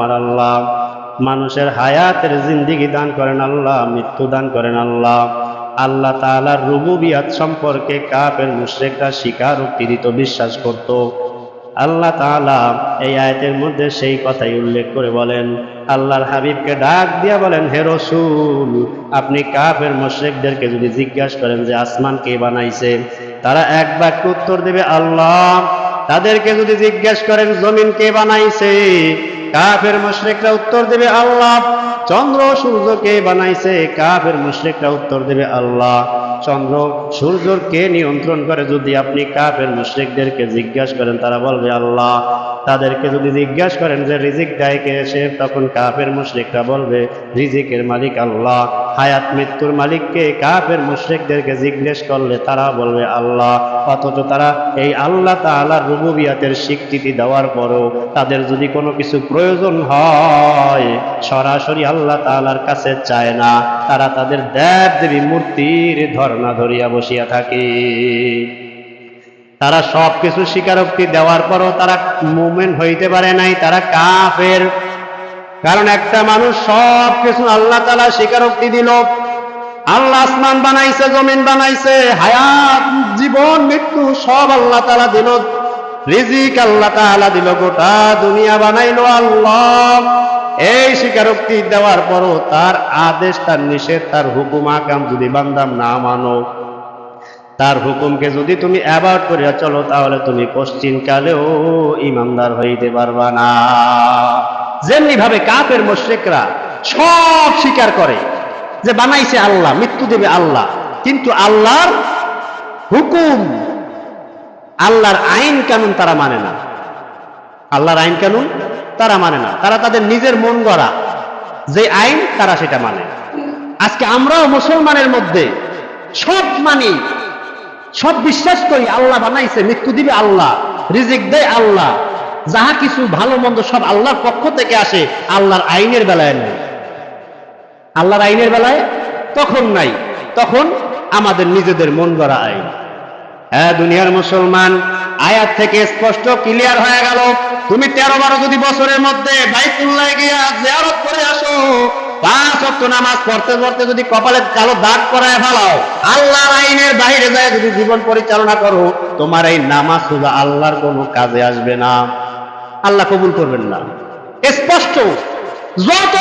আমার আল্লাহ। মানুষের হায়াতের জিন্দিগি দান করেন আল্লাহ, মৃত্যু দান করেন আল্লাহ। আল্লাহ তাআলার রুবুবিয়াত সম্পর্কে কাফের মুশরিকরা স্বীকারোক্তি দিত বিশ্বাস করত। আল্লাহ তাআলা এই আয়াতের মধ্যে সেই কথাই উল্লেখ করে বলেন, আল্লাহর হাবিবকে ডাক দিয়া বলেন, হে রসুল, আপনি কাফের মুশরিকদেরকে যদি জিজ্ঞাসা করেন যে আসমান কে বানাইছে, তারা এক বাক্য উত্তর দেবে, আল্লাহ, তাদেরকে যদি জিজ্ঞাসা করেন, জমিন কে বানাইছে? কাফের মুশরিকরা উত্তর দেবে আল্লাহ। চন্দ্র সূর্যকে বানাইছে, কাফের মুশরিকরা উত্তর দেবে আল্লাহ। চন্দ্র সূর্যর কে নিয়ন্ত্রণ করে যদি আপনি কাফের মুশরিকদেরকে জিজ্ঞাসা করেন, তারা বলবে আল্লাহ। তাদেরকে যদি জিজ্ঞাসা করেন যে, রিজিক দেয় কে সে? তখন কাফের মুশরিকরা বলবে, রিজিকের মালিক আল্লাহ। হায়াত মৃত্যুর মালিককে কাফের মুশরিকদেরকে জিজ্ঞেস করলে তারা বলবে, আল্লাহ, অথচ তারা এই আল্লাহ তাআলার রুবুবিয়াতের স্বীকৃতি দেওয়ার পরও তাদের যদি কোনো কিছু প্রয়োজন হয়, সরাসরি আল্লাহ তাআলার কাছে চায় না। তারা তাদের দেব দেবী মূর্তির ধর্ণা ধরিয়া বসিয়া থাকে। তারা সব কিছু স্বীকারোক্তি দেওয়ার পরও তারা মুভমেন্ট হইতে পারে নাই, তারা কাফের কারণ একটা মানুষ সব কিছু আল্লাহ তালা স্বীকারোক্তি দিল। আল্লাহ আসমান বানাইছে, জমিন বানাইছে, হায়াত, জীবন, মৃত্যু সব আল্লাহ তালা দিল। রিজিক আল্লাহ তাআলা দিল, গোটা দুনিয়া বানাইলো আল্লাহ। এই স্বীকারোক্তি দেওয়ার পরও তার আদেশ, তার নিষেধ, তার হুকুম আকাম যদি বান্দাম না মানো, তার হুকুমকে যদি তুমি অ্যাভয়েড করিয়া চলো, তাহলে তুমি পশ্চিম কালেও ইমানদার হইতে পারবা না। যেমনি ভাবে কাপের মোশেকরা সব স্বীকার করে যে বানাইছে আল্লাহ, মৃত্যু দেবে আল্লাহ। কিন্তু আল্লাহর হুকুম, আল্লাহর আইন কানুন তারা মানে না। আল্লাহর আইন কানুন তারা মানে না। তারা তাদের নিজের মন গড়া। যে আইন, তারা সেটা মানে। আজকে আমরাও মুসলমানের মধ্যে সব মানি, সব বিশ্বাস করি, আল্লাহ বানাইছে, মৃত্যু দিবে আল্লাহ, রিজিক দেয় আল্লাহ। যাহা কিছু ভালো মন্দ সব আল্লাহর পক্ষ থেকে আসে, আল্লাহর আইনের বেলায় নেই। আল্লাহর আইনের বেলায় তখন নাই, তখন আমাদের নিজেদের মন গড়া আইন। হ্যাঁ দুনিয়ার মুসলমান, আয়াত থেকে স্পষ্ট ক্লিয়ার হয়ে গেল। তুমি তেরো বারো যদি বছরের মধ্যে বাইতুল্লাহ গিয়া জিয়ারত করে আসো, পাঁচ অক্ট নামাজ পড়তে পড়তে যদি কপালে কালো দাগ করায় ফেলাও, আল্লাহর আইনের বাইরে যায় যদি জীবন পরিচালনা করো, তোমার এই নামাজ শুধু আল্লাহর কোনো কাজে আসবে না। আল্লাহ কবুল করবেন না। স্পষ্ট। যত